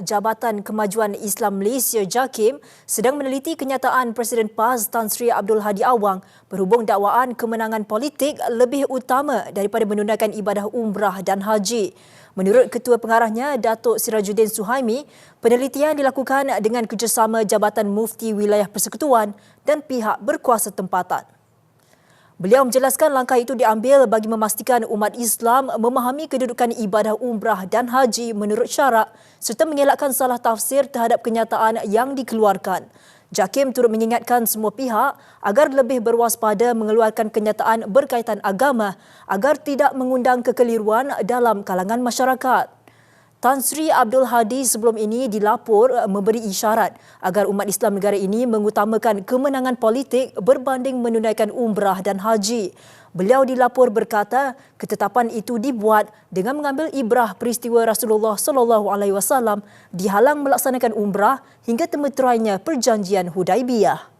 Jabatan Kemajuan Islam Malaysia JAKIM sedang meneliti kenyataan Presiden PAS Tan Sri Abdul Hadi Awang berhubung dakwaan kemenangan politik lebih utama daripada menunaikan ibadah umrah dan haji. Menurut Ketua Pengarahnya Datuk Sirajuddin Suhaimi, penelitian dilakukan dengan kerjasama Jabatan Mufti Wilayah Persekutuan dan pihak berkuasa tempatan. Beliau menjelaskan langkah itu diambil bagi memastikan umat Islam memahami kedudukan ibadah umrah dan haji menurut syarak serta mengelakkan salah tafsir terhadap kenyataan yang dikeluarkan. Jakim turut mengingatkan semua pihak agar lebih berwaspada mengeluarkan kenyataan berkaitan agama agar tidak mengundang kekeliruan dalam kalangan masyarakat. Tan Sri Abdul Hadi sebelum ini dilapor eh, memberi isyarat agar umat Islam negara ini mengutamakan kemenangan politik berbanding menunaikan umrah dan haji. Beliau dilapor berkata ketetapan itu dibuat dengan mengambil ibrah peristiwa Rasulullah sallallahu alaihi wasallam dihalang melaksanakan umrah hingga temeterainya perjanjian Hudaibiyah.